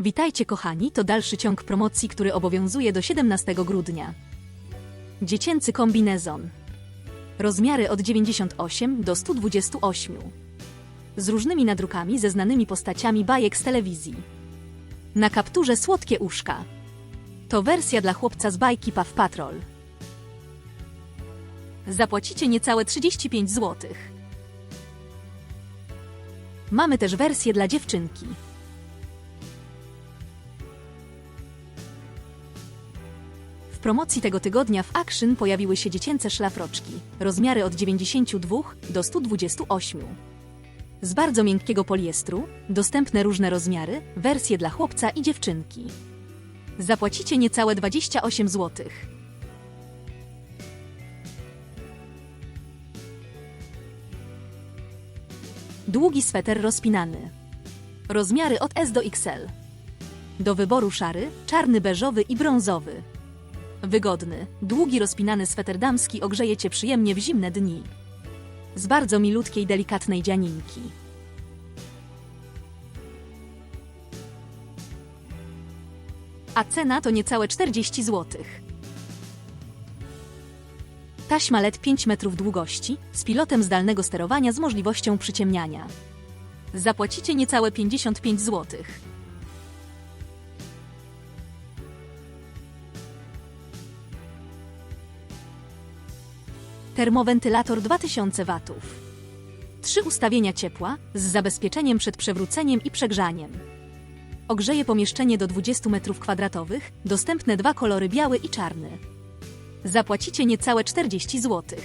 Witajcie kochani, to dalszy ciąg promocji, który obowiązuje do 17 grudnia. Dziecięcy kombinezon. Rozmiary od 98 do 128. Z różnymi nadrukami ze znanymi postaciami bajek z telewizji. Na kapturze słodkie uszka. To wersja dla chłopca z bajki Paw Patrol. Zapłacicie niecałe 35 zł. Mamy też wersję dla dziewczynki. Promocji tego tygodnia w Action pojawiły się dziecięce szlafroczki, rozmiary od 92 do 128. Z bardzo miękkiego poliestru, dostępne różne rozmiary, wersje dla chłopca i dziewczynki. Zapłacicie niecałe 28 zł. Długi sweter rozpinany. Rozmiary od S do XL. Do wyboru szary, czarny, beżowy i brązowy. Wygodny, długi rozpinany sweter damski ogrzeje Cię przyjemnie w zimne dni. Z bardzo milutkiej, delikatnej dzianinki. A cena to niecałe 40 zł. Taśma LED 5 metrów długości, z pilotem zdalnego sterowania z możliwością przyciemniania. Zapłacicie niecałe 55 zł. Termowentylator 2000 W. Trzy ustawienia ciepła z zabezpieczeniem przed przewróceniem i przegrzaniem. Ogrzeje pomieszczenie do 20 m2, dostępne dwa kolory biały i czarny. Zapłacicie niecałe 40 zł.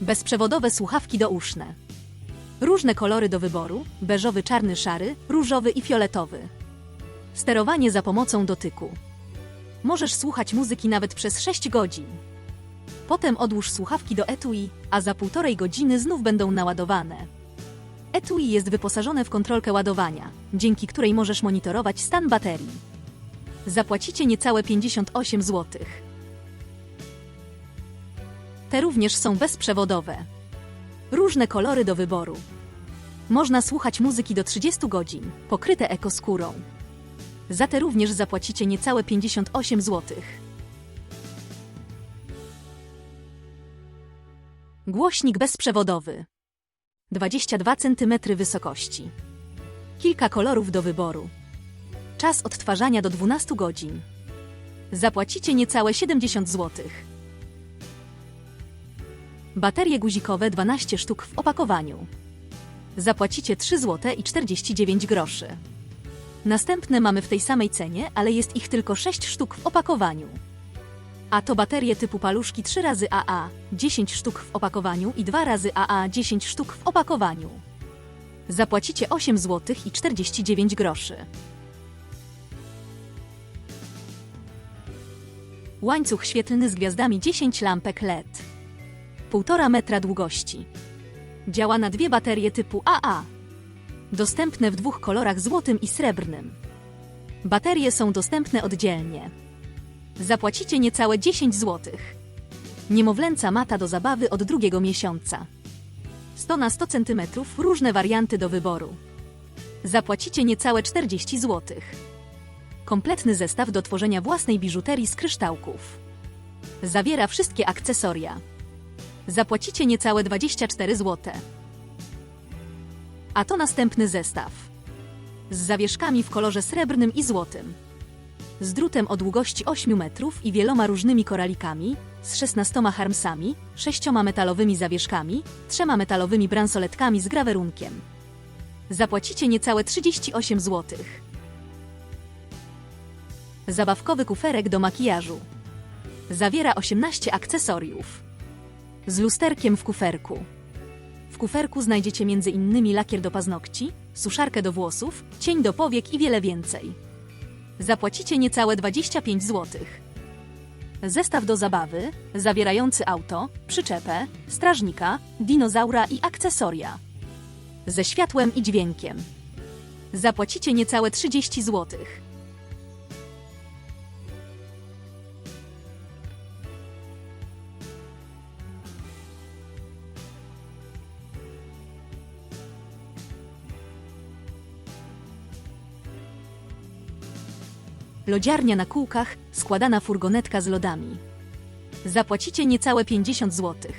Bezprzewodowe słuchawki douszne. Różne kolory do wyboru: beżowy, czarny, szary, różowy i fioletowy. Sterowanie za pomocą dotyku. Możesz słuchać muzyki nawet przez 6 godzin. Potem odłóż słuchawki do etui, a za półtorej godziny znów będą naładowane. Etui jest wyposażone w kontrolkę ładowania, dzięki której możesz monitorować stan baterii. Zapłacicie niecałe 58 zł. Te również są bezprzewodowe. Różne kolory do wyboru. Można słuchać muzyki do 30 godzin, pokryte ekoskórą. Za te również zapłacicie niecałe 58 zł. Głośnik bezprzewodowy. 22 cm wysokości. Kilka kolorów do wyboru. Czas odtwarzania do 12 godzin. Zapłacicie niecałe 70 zł. Baterie guzikowe 12 sztuk w opakowaniu. Zapłacicie 3 zł i 49 groszy. Następne mamy w tej samej cenie, ale jest ich tylko 6 sztuk w opakowaniu. A to baterie typu paluszki 3 razy AA, 10 sztuk w opakowaniu i 2 razy AA, 10 sztuk w opakowaniu. Zapłacicie 8 zł i 49 groszy. Łańcuch świetlny z gwiazdami 10 lampek LED. 1,5 metra długości. Działa na dwie baterie typu AA. Dostępne w dwóch kolorach złotym i srebrnym. Baterie są dostępne oddzielnie. Zapłacicie niecałe 10 zł. Niemowlęca mata do zabawy od drugiego miesiąca. 100 na 100 cm, różne warianty do wyboru. Zapłacicie niecałe 40 zł. Kompletny zestaw do tworzenia własnej biżuterii z kryształków. Zawiera wszystkie akcesoria. Zapłacicie niecałe 24 zł. A to następny zestaw. Z zawieszkami w kolorze srebrnym i złotym. Z drutem o długości 8 metrów i wieloma różnymi koralikami, z 16 harmsami, 6 metalowymi zawieszkami, 3 metalowymi bransoletkami z grawerunkiem. Zapłacicie niecałe 38 zł. Zabawkowy kuferek do makijażu. Zawiera 18 akcesoriów. Z lusterkiem w kuferku. W kuferku znajdziecie m.in. lakier do paznokci, suszarkę do włosów, cień do powiek i wiele więcej. Zapłacicie niecałe 25 zł. Zestaw do zabawy, zawierający auto, przyczepę, strażnika, dinozaura i akcesoria. Ze światłem i dźwiękiem. Zapłacicie niecałe 30 zł. Lodziarnia na kółkach, składana furgonetka z lodami. Zapłacicie niecałe 50 zł.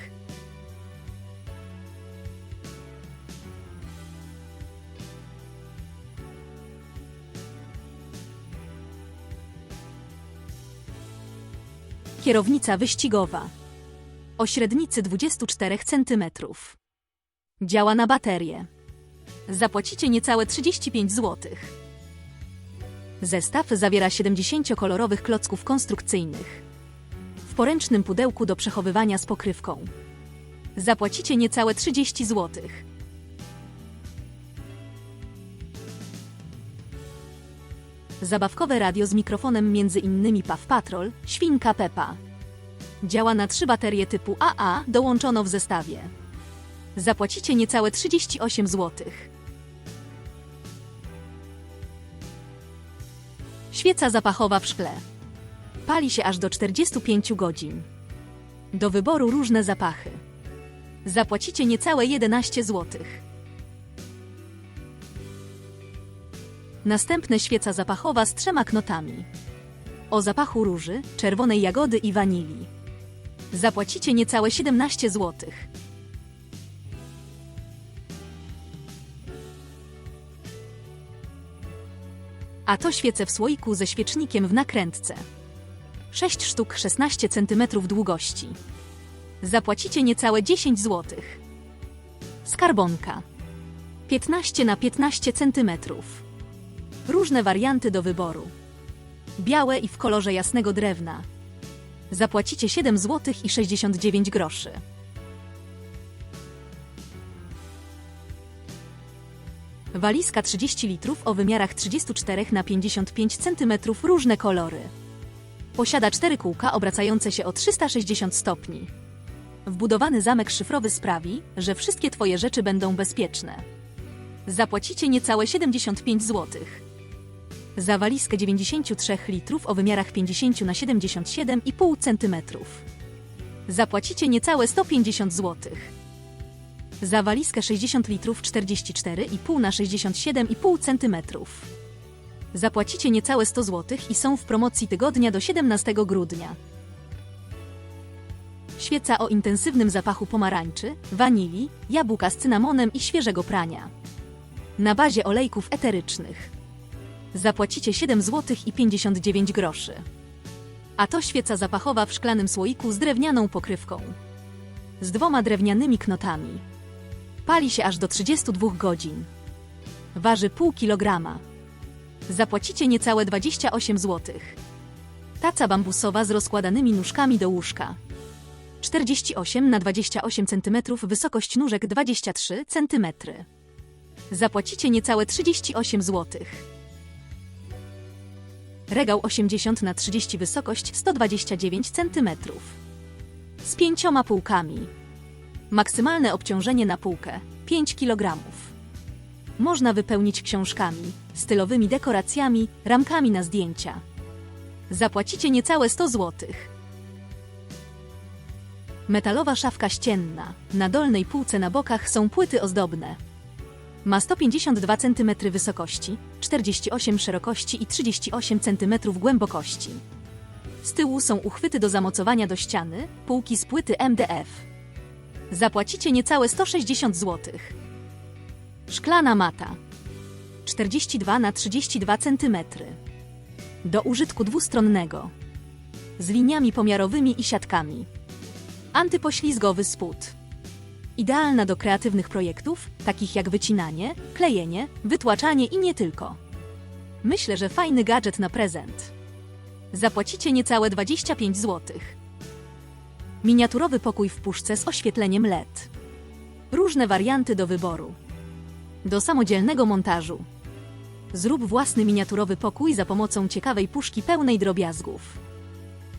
Kierownica wyścigowa. O średnicy 24 cm. Działa na baterię. Zapłacicie niecałe 35 zł. Zestaw zawiera 70-kolorowych klocków konstrukcyjnych. W poręcznym pudełku do przechowywania z pokrywką. Zapłacicie niecałe 30 zł. Zabawkowe radio z mikrofonem między innymi Paw Patrol, Świnka Pepa. Działa na trzy baterie typu AA, dołączono w zestawie. Zapłacicie niecałe 38 zł. Świeca zapachowa w szkle. Pali się aż do 45 godzin. Do wyboru różne zapachy. Zapłacicie niecałe 11 zł. Następne świeca zapachowa z trzema knotami. O zapachu róży, czerwonej jagody i wanilii. Zapłacicie niecałe 17 zł. A to świece w słoiku ze świecznikiem w nakrętce. 6 sztuk 16 cm długości. Zapłacicie niecałe 10 zł. Skarbonka. 15 na 15 cm. Różne warianty do wyboru. Białe i w kolorze jasnego drewna. Zapłacicie 7 zł i 69 groszy. Walizka 30 litrów o wymiarach 34 na 55 cm różne kolory. Posiada cztery kółka obracające się o 360 stopni. Wbudowany zamek szyfrowy sprawi, że wszystkie Twoje rzeczy będą bezpieczne. Zapłacicie niecałe 75 zł. Za walizkę 93 litrów o wymiarach 50 na 77,5 cm. Zapłacicie niecałe 150 zł. Za walizkę 60 litrów 44,5 na 67,5 cm. Zapłacicie niecałe 100 zł i są w promocji tygodnia do 17 grudnia. Świeca o intensywnym zapachu pomarańczy, wanilii, jabłka z cynamonem i świeżego prania. Na bazie olejków eterycznych. Zapłacicie 7 zł i 59 groszy. A to świeca zapachowa w szklanym słoiku z drewnianą pokrywką. Z dwoma drewnianymi knotami. Pali się aż do 32 godzin. Waży pół kilograma. Zapłacicie niecałe 28 zł. Taca bambusowa z rozkładanymi nóżkami do łóżka. 48 na 28 cm wysokość nóżek 23 cm. Zapłacicie niecałe 38 zł. Regał 80 na 30 wysokość 129 cm. Z pięcioma półkami. Maksymalne obciążenie na półkę 5 kg. Można wypełnić książkami, stylowymi dekoracjami, ramkami na zdjęcia. Zapłacicie niecałe 100 zł. Metalowa szafka ścienna. Na dolnej półce na bokach są płyty ozdobne. Ma 152 cm wysokości, 48 szerokości i 38 cm głębokości. Z tyłu są uchwyty do zamocowania do ściany, półki z płyty MDF. Zapłacicie niecałe 160 zł. Szklana mata. 42 na 32 cm. Do użytku dwustronnego. Z liniami pomiarowymi i siatkami. Antypoślizgowy spód. Idealna do kreatywnych projektów, takich jak wycinanie, klejenie, wytłaczanie i nie tylko. Myślę, że fajny gadżet na prezent. Zapłacicie niecałe 25 zł. Miniaturowy pokój w puszce z oświetleniem LED. Różne warianty do wyboru. Do samodzielnego montażu. Zrób własny miniaturowy pokój za pomocą ciekawej puszki pełnej drobiazgów.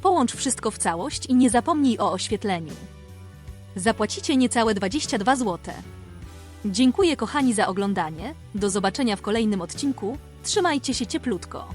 Połącz wszystko w całość i nie zapomnij o oświetleniu. Zapłacicie niecałe 22 zł. Dziękuję kochani za oglądanie. Do zobaczenia w kolejnym odcinku. Trzymajcie się cieplutko.